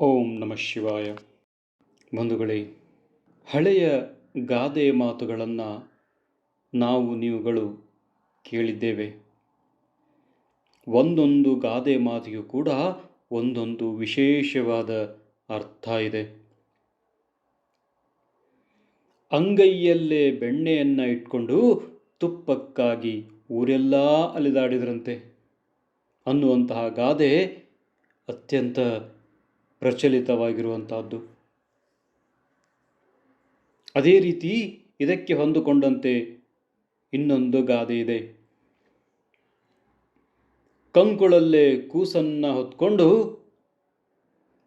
ಓಂ ನಮಃ ಶಿವಾಯ. ಬಂಧುಗಳೇ, ಹಳೆಯ ಗಾದೆ ಮಾತುಗಳನ್ನು ನಾವು ನೀವುಗಳು ಕೇಳಿದ್ದೇವೆ. ಒಂದೊಂದು ಗಾದೆ ಮಾತಿಗೂ ಕೂಡ ಒಂದೊಂದು ವಿಶೇಷವಾದ ಅರ್ಥ ಇದೆ. ಅಂಗೈಯಲ್ಲೇ ಬೆಣ್ಣೆಯನ್ನು ಇಟ್ಕೊಂಡು ತುಪ್ಪಕ್ಕಾಗಿ ಊರೆಲ್ಲ ಅಲಿದಾಡಿದ್ರಂತೆ. ಅನ್ನುವಂತಹ ಗಾದೆ ಅತ್ಯಂತ ಪ್ರಚಲಿತವಾಗಿರುವಂತಹದ್ದು. ಅದೇ ರೀತಿ ಇದಕ್ಕೆ ಹೊಂದಿಕೊಂಡಂತೆ ಇನ್ನೊಂದು ಗಾದೆ ಇದೆ. ಕಂಕುಳಲ್ಲೇ ಕೂಸನ್ನ ಹೊತ್ಕೊಂಡು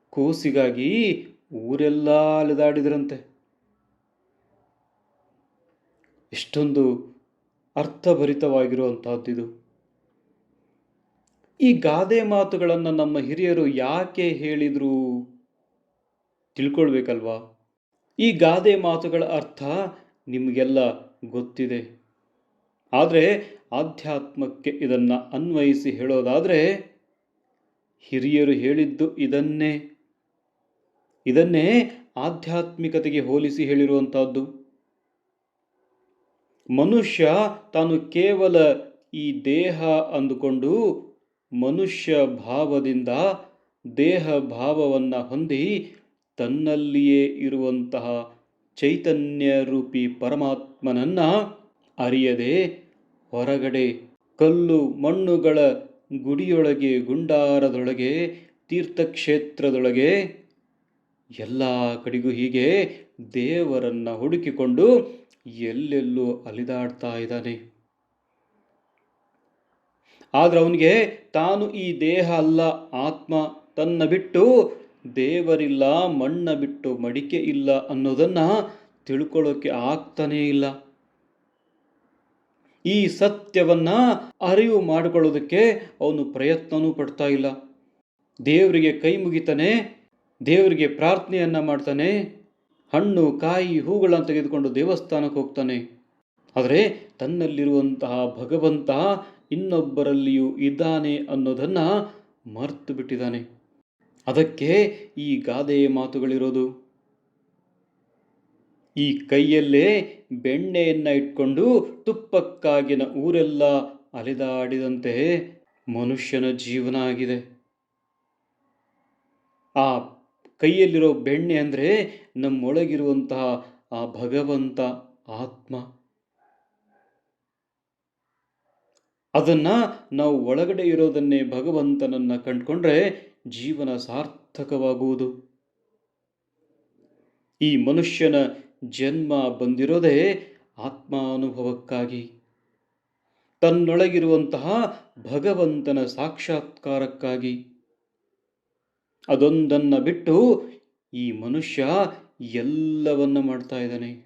ಕೂಸಿಗಾಗಿ ಊರೆಲ್ಲ ಅಲೆದಾಡಿದ್ರಂತೆ. ಇಷ್ಟೊಂದು ಅರ್ಥಭರಿತವಾಗಿರುವಂತಹದ್ದಿದು. ಈ ಗಾದೆ ಮಾತುಗಳನ್ನು ನಮ್ಮ ಹಿರಿಯರು ಯಾಕೆ ಹೇಳಿದರು? ತಿಳ್ಕೊಳ್ಬೇಕಲ್ವಾ? ಈ ಗಾದೆ ಮಾತುಗಳ ಅರ್ಥ ನಿಮಗೆಲ್ಲ ಗೊತ್ತಿದೆ. ಆದರೆ ಆಧ್ಯಾತ್ಮಕ್ಕೆ ಇದನ್ನು ಅನ್ವಯಿಸಿ ಹೇಳೋದಾದರೆ, ಹಿರಿಯರು ಹೇಳಿದ್ದು ಇದನ್ನೇ. ಇದನ್ನೇ ಆಧ್ಯಾತ್ಮಿಕತೆಗೆ ಹೋಲಿಸಿ ಹೇಳಿರುವಂಥದ್ದು. ಮನುಷ್ಯ ತಾನು ಕೇವಲ ಈ ದೇಹ ಅಂದುಕೊಂಡು ಮನುಷ್ಯ ಭಾವದಿಂದ ದೇಹ ಭಾವವನ್ನು ಹೊಂದಿ ತನ್ನಲ್ಲಿಯೇ ಇರುವಂತಹ ಚೈತನ್ಯ ರೂಪಿ ಪರಮಾತ್ಮನನ್ನು ಅರಿಯದೆ ಹೊರಗಡೆ ಕಲ್ಲು ಮಣ್ಣುಗಳ ಗುಡಿಯೊಳಗೆ ಗುಂಡಾರದೊಳಗೆ ತೀರ್ಥಕ್ಷೇತ್ರದೊಳಗೆ ಎಲ್ಲ ಕಡೆಗೂ ಹೀಗೆ ದೇವರನ್ನು ಹುಡುಕಿಕೊಂಡು ಎಲ್ಲೆಲ್ಲೂ ಅಲಿದಾಡ್ತಾ ಇದ್ದಾನೆ. ಆದರೆ ಅವನಿಗೆ ತಾನು ಈ ದೇಹ ಅಲ್ಲ, ಆತ್ಮ ತನ್ನ ಬಿಟ್ಟು ದೇವರಿಲ್ಲ, ಮಣ್ಣ ಬಿಟ್ಟು ಮಡಿಕೆ ಇಲ್ಲ ಅನ್ನೋದನ್ನು ತಿಳ್ಕೊಳ್ಳೋಕೆ ಆಗ್ತಾನೇ ಇಲ್ಲ. ಈ ಸತ್ಯವನ್ನ ಅರಿವು ಮಾಡಿಕೊಳ್ಳೋದಕ್ಕೆ ಅವನು ಪ್ರಯತ್ನವೂ ಪಡ್ತಾ ಇಲ್ಲ. ದೇವರಿಗೆ ಕೈ ಮುಗಿತಾನೆ, ದೇವರಿಗೆ ಪ್ರಾರ್ಥನೆಯನ್ನು ಮಾಡ್ತಾನೆ, ಹಣ್ಣು, ಕಾಯಿ, ಹೂಗಳನ್ನು ತೆಗೆದುಕೊಂಡು ದೇವಸ್ಥಾನಕ್ಕೆ ಹೋಗ್ತಾನೆ. ಆದರೆ ತನ್ನಲ್ಲಿರುವಂತಹ ಭಗವಂತ ಇನ್ನೊಬ್ಬರಲ್ಲಿಯೂ ಇದ್ದಾನೆ ಅನ್ನೋದನ್ನು ಮರ್ತು ಬಿಟ್ಟಿದ್ದಾನೆ. ಅದಕ್ಕೆ ಈ ಗಾದೆಯ ಮಾತುಗಳಿರೋದು. ಈ ಕೈಯಲ್ಲೇ ಬೆಣ್ಣೆಯನ್ನು ಇಟ್ಕೊಂಡು ತುಪ್ಪಕ್ಕಾಗಿನ ಊರೆಲ್ಲ ಅಲೆದಾಡಿದಂತೆ ಮನುಷ್ಯನ ಜೀವನ ಆಗಿದೆ. ಆ ಕೈಯಲ್ಲಿರೋ ಬೆಣ್ಣೆ ಅಂದರೆ ನಮ್ಮೊಳಗಿರುವಂತಹ ಆ ಭಗವಂತ ಆತ್ಮ. ಅದನ್ನ ನಾವು ಒಳಗಡೆ ಇರೋದನ್ನೇ ಭಗವಂತನನ್ನು ಕಂಡುಕೊಂಡ್ರೆ ಜೀವನ ಸಾರ್ಥಕವಾಗುವುದು. ಈ ಮನುಷ್ಯನ ಜನ್ಮ ಬಂದಿರೋದೇ ಆತ್ಮಾನುಭವಕ್ಕಾಗಿ. ತನ್ನೊಳಗಿರುವಂತಹ ಭಗವಂತನ ಸಾಕ್ಷಾತ್ಕಾರಕ್ಕಾಗಿ. ಅದೊಂದನ್ನು ಬಿಟ್ಟು ಈ ಮನುಷ್ಯ ಎಲ್ಲವನ್ನ ಮಾಡ್ತಾ ಇದ್ದಾನೆ.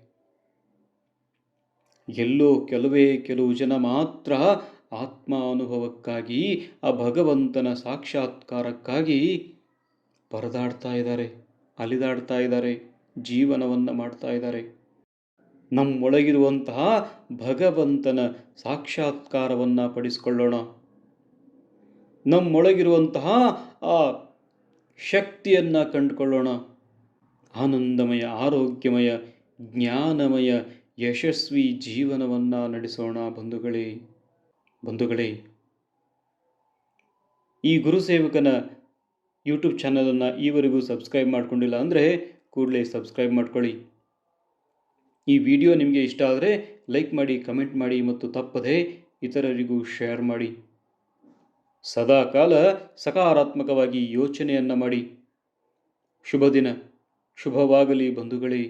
ಎಲ್ಲೋ ಕೆಲವೇ ಕೆಲವು ಜನ ಮಾತ್ರ ಆತ್ಮ ಅನುಭವಕ್ಕಾಗಿ ಆ ಭಗವಂತನ ಸಾಕ್ಷಾತ್ಕಾರಕ್ಕಾಗಿ ಪರದಾಡ್ತಾ ಇದ್ದಾರೆ, ಅಲಿದಾಡ್ತಾ ಇದ್ದಾರೆ, ಜೀವನವನ್ನು ಮಾಡ್ತಾ ಇದ್ದಾರೆ. ನಮ್ಮೊಳಗಿರುವಂತಹ ಭಗವಂತನ ಸಾಕ್ಷಾತ್ಕಾರವನ್ನು ಪಡಿಸ್ಕೊಳ್ಳೋಣ. ನಮ್ಮೊಳಗಿರುವಂತಹ ಆ ಶಕ್ತಿಯನ್ನು ಕಂಡುಕೊಳ್ಳೋಣ. ಆನಂದಮಯ, ಆರೋಗ್ಯಮಯ, ಜ್ಞಾನಮಯ, ಯಶಸ್ವಿ ಜೀವನವನ್ನು ನಡೆಸೋಣ ಬಂಧುಗಳೇ. ಬಂಧುಗಳೇ, ಈ ಗುರುಸೇವಕನ ಯೂಟ್ಯೂಬ್ ಚಾನಲನ್ನು ಈವರೆಗೂ ಸಬ್ಸ್ಕ್ರೈಬ್ ಮಾಡ್ಕೊಂಡಿಲ್ಲ ಅಂದರೆ ಕೂಡಲೇ ಸಬ್ಸ್ಕ್ರೈಬ್ ಮಾಡ್ಕೊಳ್ಳಿ. ಈ ವಿಡಿಯೋ ನಿಮಗೆ ಇಷ್ಟ ಆದರೆ ಲೈಕ್ ಮಾಡಿ ಕಮೆಂಟ್ ಮಾಡಿ ಮತ್ತು ತಪ್ಪದೇ ಇತರರಿಗೂ ಶೇರ್ ಮಾಡಿ. ಸದಾಕಾಲ ಸಕಾರಾತ್ಮಕವಾಗಿ ಯೋಚನೆಯನ್ನು ಮಾಡಿ. ಶುಭ ದಿನ ಶುಭವಾಗಲಿ ಬಂಧುಗಳೇ.